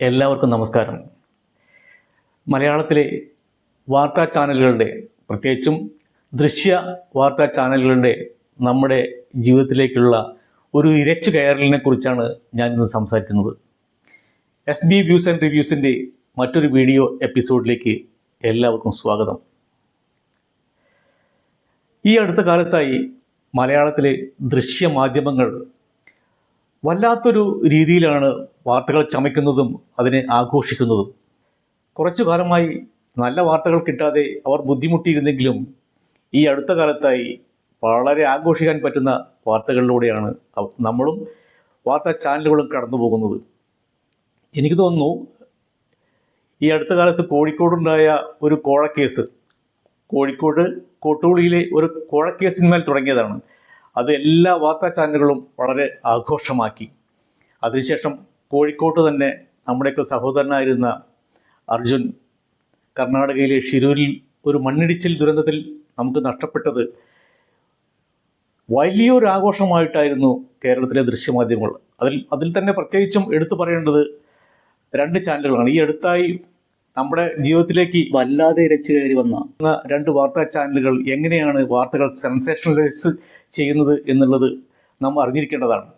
എല്ലാവർക്കും നമസ്കാരം. മലയാളത്തിലെ വാർത്താ ചാനലുകളുടെ പ്രത്യേകിച്ചും ദൃശ്യ വാർത്താ ചാനലുകളുടെ നമ്മുടെ ജീവിതത്തിലേക്കുള്ള ഒരു ഇരച്ചു കയറലിനെ കുറിച്ചാണ് ഞാൻ ഇന്ന് സംസാരിക്കുന്നത്. എസ് ബി വ്യൂസ് ആൻഡ് റിവ്യൂസിന്റെ മറ്റൊരു വീഡിയോ എപ്പിസോഡിലേക്ക് എല്ലാവർക്കും സ്വാഗതം. ഈ അടുത്ത കാലത്തായി മലയാളത്തിലെ ദൃശ്യമാധ്യമങ്ങൾ വല്ലാത്തൊരു രീതിയിലാണ് വാർത്തകൾ ചമയ്ക്കുന്നതും അതിനെ ആഘോഷിക്കുന്നതും. കുറച്ചു കാലമായി നല്ല വാർത്തകൾ കിട്ടാതെ അവർ ബുദ്ധിമുട്ടിയിരുന്നെങ്കിലും ഈ അടുത്ത കാലത്തായി വളരെ ആഘോഷിക്കാൻ പറ്റുന്ന വാർത്തകളിലൂടെയാണ് നമ്മളും വാർത്താ ചാനലുകളും കടന്നു പോകുന്നത് എനിക്ക് തോന്നുന്നു ഈ അടുത്ത കാലത്ത് കോഴിക്കോടുണ്ടായ ഒരു കോഴക്കേസ് കോഴിക്കോട് കോട്ടൂളിയിലെ ഒരു കോഴക്കേസിന്മേൽ തുടങ്ങിയതാണ്. അത് എല്ലാ വാർത്താ ചാനലുകളും വളരെ ആഘോഷമാക്കി. അതിനുശേഷം കോഴിക്കോട്ട് തന്നെ നമ്മുടെയൊക്കെ സഹോദരനായിരുന്ന അർജുൻ കർണാടകയിലെ ഷിരൂരിൽ ഒരു മണ്ണിടിച്ചിൽ ദുരന്തത്തിൽ നമുക്ക് നഷ്ടപ്പെട്ടത് വലിയൊരു ആഘോഷമായിട്ടായിരുന്നു കേരളത്തിലെ ദൃശ്യമാധ്യമങ്ങൾ. അതിൽ അതിൽ തന്നെ പ്രത്യേകിച്ചും എടുത്തു പറയേണ്ടത് രണ്ട് ചാനലുകളാണ്. ഈ അടുത്തായി നമ്മുടെ ജീവിതത്തിലേക്ക് വല്ലാതെ ഇരച്ചു കയറി വന്ന രണ്ട് വാർത്താ ചാനലുകൾ എങ്ങനെയാണ് വാർത്തകൾ സെൻസേഷണലൈസ് ചെയ്യുന്നത് എന്നുള്ളത് നാം അറിഞ്ഞിരിക്കേണ്ടതാണ്.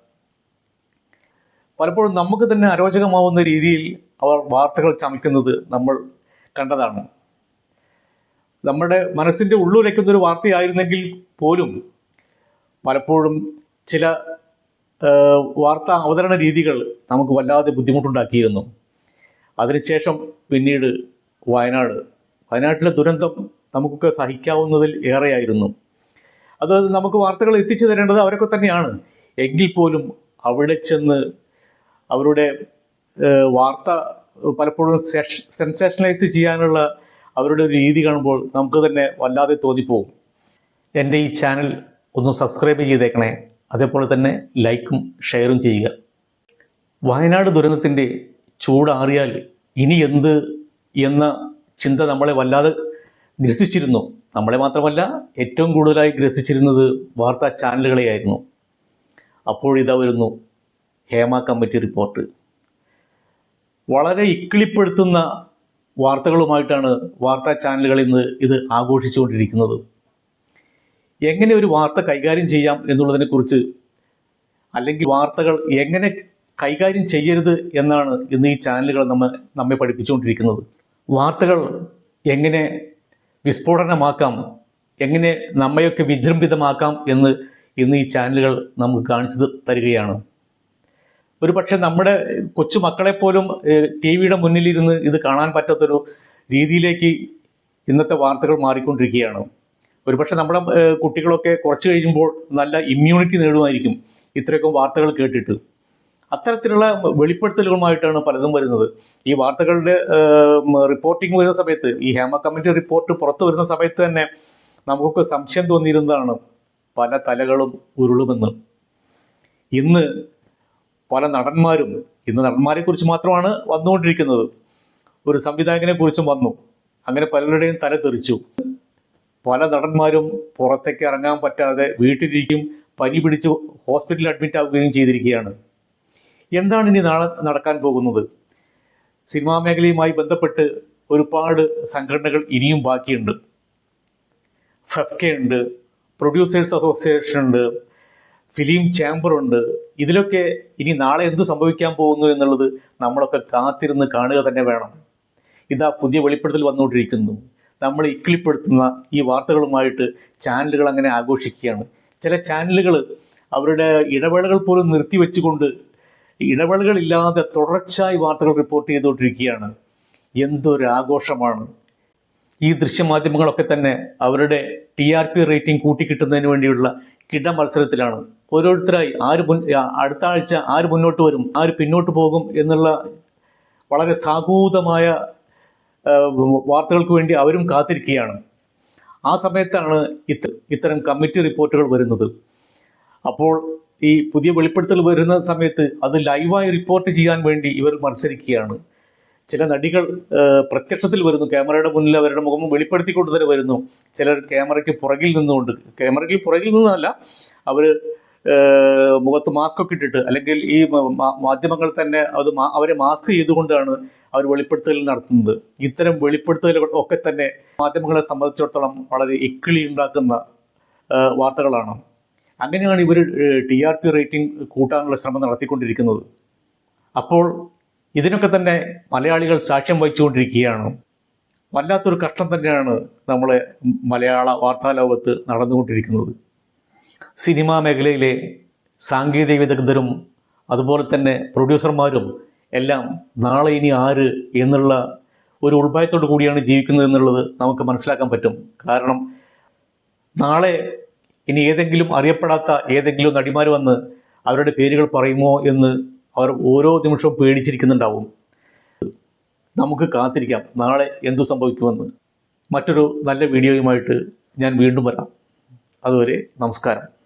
പലപ്പോഴും നമുക്ക് തന്നെ അരോചകമാവുന്ന രീതിയിൽ അവർ വാർത്തകൾ ചമയ്ക്കുന്നത് നമ്മൾ കണ്ടതാണ്. നമ്മുടെ മനസ്സിന്റെ ഉള്ളുരയ്ക്കുന്നൊരു വാർത്തയായിരുന്നെങ്കിൽ പോലും പലപ്പോഴും ചില വാർത്താ അവതരണ രീതികൾ നമുക്ക് വല്ലാതെ ബുദ്ധിമുട്ടുണ്ടാക്കിയിരുന്നു. അതിനുശേഷം പിന്നീട് വയനാട്. വയനാട്ടിലെ ദുരന്തം നമുക്കൊക്കെ സഹിക്കാവുന്നതിൽ ഏറെയായിരുന്നു. അത് നമുക്ക് വാർത്തകൾ എത്തിച്ചു തരേണ്ടത് അവരൊക്കെ തന്നെയാണ്. എങ്കിൽ പോലും അവിടെ ചെന്ന് അവരുടെ വാർത്ത പലപ്പോഴും സെഷ- സെൻസേഷനലൈസ് ചെയ്യാനുള്ള അവരുടെ ഒരു രീതി കാണുമ്പോൾ നമുക്ക് തന്നെ വല്ലാതെ തോന്നിപ്പോകും എന്റെ ഈ ചാനൽ ഒന്ന് സബ്സ്ക്രൈബ് ചെയ്തേക്കണേ. അതേപോലെ തന്നെ ലൈക്കും ഷെയറും ചെയ്യുക. വയനാട് ദുരന്തത്തിന്റെ ചൂടാറിയാൽ ഇനി എന്ത് എന്ന ചിന്ത നമ്മളെ വല്ലാതെ ഗ്രസിച്ചിരുന്നു. നമ്മളെ മാത്രമല്ല ഏറ്റവും കൂടുതലായി ഗ്രസിച്ചിരുന്നത് വാർത്താ ചാനലുകളെയായിരുന്നു. അപ്പോഴിതാ വരുന്നു ഹേമ കമ്മിറ്റി റിപ്പോർട്ട്. വളരെ ഇക്കിളിപ്പെടുത്തുന്ന വാർത്തകളുമായിട്ടാണ് വാർത്താ ചാനലുകൾ ഇന്ന് ഇത് ആഘോഷിച്ചുകൊണ്ടിരിക്കുന്നത്. എങ്ങനെ ഒരു വാർത്ത കൈകാര്യം ചെയ്യാം എന്നുള്ളതിനെക്കുറിച്ച് അല്ലെങ്കിൽ വാർത്തകൾ എങ്ങനെ കൈകാര്യം ചെയ്യരുത് എന്നാണ് ഇന്ന് ഈ ചാനലുകൾ നമ്മൾ നമ്മെ പഠിപ്പിച്ചുകൊണ്ടിരിക്കുന്നത്. വാർത്തകൾ എങ്ങനെ വിസ്ഫോടനമാക്കാം എങ്ങനെ നമ്മയൊക്കെ വിജൃംഭിതമാക്കാം എന്ന് ഇന്ന് ഈ ചാനലുകൾ നമുക്ക് കാണിച്ചു തരികയാണ്. ഒരു പക്ഷേ നമ്മുടെ കൊച്ചു മക്കളെ പോലും ടി വിയുടെ മുന്നിലിരുന്ന് ഇത് കാണാൻ പറ്റാത്തൊരു രീതിയിലേക്ക് ഇന്നത്തെ വാർത്തകൾ മാറിക്കൊണ്ടിരിക്കുകയാണ്. ഒരുപക്ഷെ നമ്മുടെ കുട്ടികളൊക്കെ കുറച്ച് കഴിയുമ്പോൾ നല്ല ഇമ്മ്യൂണിറ്റി നേടുമായിരിക്കും ഇത്രയൊക്കെ വാർത്തകൾ കേട്ടിട്ട്. അത്തരത്തിലുള്ള വെളിപ്പെടുത്തലുകളുമായിട്ടാണ് പലതും വരുന്നത്. ഈ വാർത്തകളുടെ റിപ്പോർട്ടിംഗ് വരുന്ന സമയത്ത് ഈ ഹേമ കമ്മിറ്റി റിപ്പോർട്ട് പുറത്തു വരുന്ന സമയത്ത് തന്നെ നമുക്കൊക്കെ സംശയം തോന്നിയിരുന്നതാണ് പല തലകളും ഉരുളുമെന്ന്. ഇന്ന് പല നടന്മാരും ഇന്ന് നടന്മാരെ കുറിച്ച് മാത്രമാണ് വന്നുകൊണ്ടിരിക്കുന്നത്. ഒരു സംവിധായകനെ കുറിച്ചും വന്നു. അങ്ങനെ പലരുടെയും തല തെറിച്ചു. പല നടന്മാരും പുറത്തേക്ക് ഇറങ്ങാൻ പറ്റാതെ വീട്ടിലിരിക്കും പനി പിടിച്ച് ഹോസ്പിറ്റലിൽ അഡ്മിറ്റ് ആവുകയും ചെയ്തിരിക്കുകയാണ്. എന്താണ് ഇനി നാളെ നടക്കാൻ പോകുന്നത്? സിനിമാ മേഖലയുമായി ബന്ധപ്പെട്ട് ഒരുപാട് സംഘടനകൾ ഇനിയും ബാക്കിയുണ്ട്. ഫെഫ്കെ ഉണ്ട് പ്രൊഡ്യൂസേഴ്സ് അസോസിയേഷൻ ഉണ്ട് ഫിലിം ചേംബർ ഉണ്ട്. ഇതിലൊക്കെ ഇനി നാളെ എന്ത് സംഭവിക്കാൻ പോകുന്നു എന്നുള്ളത് നമ്മളൊക്കെ കാത്തിരുന്ന് കാണുക തന്നെ വേണം. ഇതാ പുതിയ വെളിപ്പെടുത്തൽ വന്നുകൊണ്ടിരിക്കുന്നു. നമ്മൾ ഇക്കിളിപ്പെടുത്തുന്ന ഈ വാർത്തകളുമായിട്ട് ചാനലുകൾ അങ്ങനെ ആഘോഷിക്കുകയാണ്. ചില ചാനലുകൾ അവരുടെ ഇടവേളകൾ പോലും നിർത്തിവെച്ചുകൊണ്ട് ഇടവേളകളില്ലാതെ തുടർച്ചയായി വാർത്തകൾ റിപ്പോർട്ട് ചെയ്തുകൊണ്ടിരിക്കുകയാണ്. എന്തൊരു ആഘോഷമാണ്. ഈ ദൃശ്യമാധ്യമങ്ങളൊക്കെ തന്നെ അവരുടെ ടി ആർ പി റേറ്റിംഗ് കൂട്ടിക്കിട്ടുന്നതിന് വേണ്ടിയുള്ള കിട മത്സരത്തിലാണ് ഓരോരുത്തരായി ആര് മുൻ അടുത്ത ആഴ്ച ആര് മുന്നോട്ട് വരും ആര് പിന്നോട്ട് പോകും എന്നുള്ള വളരെ സാഹൂതമായ വാർത്തകൾക്ക് വേണ്ടി അവരും കാത്തിരിക്കുകയാണ്. ആ സമയത്താണ് ഇത്ത ഇത്തരം കമ്മിറ്റി റിപ്പോർട്ടുകൾ വരുന്നത്. അപ്പോൾ ഈ പുതിയ വെളിപ്പെടുത്തൽ വരുന്ന സമയത്ത് അത് ലൈവായി റിപ്പോർട്ട് ചെയ്യാൻ വേണ്ടി ഇവർ മത്സരിക്കുകയാണ്. ചില നടികൾ പ്രത്യക്ഷത്തിൽ വരുന്നു. ക്യാമറയുടെ മുന്നിൽ അവരുടെ മുഖം വെളിപ്പെടുത്തിക്കൊണ്ട് തന്നെ വരുന്നു. ചിലർ ക്യാമറയ്ക്ക് പുറകിൽ നിന്നുകൊണ്ട് ക്യാമറയ്ക്ക് പുറകിൽ നിന്നല്ല അവർ മുഖത്ത് മാസ്ക് ഒക്കെ ഇട്ടിട്ട് അല്ലെങ്കിൽ ഈ മാധ്യമങ്ങൾ തന്നെ അത് അവരെ മാസ്ക് ചെയ്തുകൊണ്ടാണ് അവർ വെളിപ്പെടുത്തൽ നടത്തുന്നത്. ഇത്തരം വെളിപ്പെടുത്തലുകൾ ഒക്കെ തന്നെ മാധ്യമങ്ങളെ സംബന്ധിച്ചിടത്തോളം വളരെ ഇക്കിളി ഉണ്ടാക്കുന്ന വാർത്തകളാണ്. അങ്ങനെയാണ് ഇവർ ടി ആർ പി റേറ്റിംഗ് കൂട്ടാനുള്ള ശ്രമം നടത്തിക്കൊണ്ടിരിക്കുന്നത്. അപ്പോൾ ഇതിനൊക്കെ തന്നെ മലയാളികൾ സാക്ഷ്യം വഹിച്ചുകൊണ്ടിരിക്കുകയാണ്. വല്ലാത്തൊരു കഷ്ടം തന്നെയാണ് നമ്മളെ മലയാള വാർത്താലോകത്ത് നടന്നുകൊണ്ടിരിക്കുന്നത്. സിനിമാ മേഖലയിലെ സാങ്കേതിക വിദഗ്ധരും അതുപോലെ തന്നെ പ്രൊഡ്യൂസർമാരും എല്ലാം നാളെ ഇനി ആര് എന്നുള്ള ഒരു ഉൾഭയത്തോടു കൂടിയാണ് ജീവിക്കുന്നത് എന്നുള്ളത് നമുക്ക് മനസ്സിലാക്കാൻ പറ്റും. കാരണം നാളെ ഇനി ഏതെങ്കിലും അറിയപ്പെടാത്ത ഏതെങ്കിലും നടിമാർ വന്ന് അവരുടെ പേരുകൾ പറയുമോ എന്ന് അവർ ഓരോ നിമിഷവും പേടിച്ചിരിക്കുന്നുണ്ടാവും. നമുക്ക് കാത്തിരിക്കാം. നാളെ എന്തു സംഭവിക്കുമെന്ന്. മറ്റൊരു നല്ല വീഡിയോയുമായിട്ട് ഞാൻ വീണ്ടും വരാം. അതുവരെ നമസ്കാരം.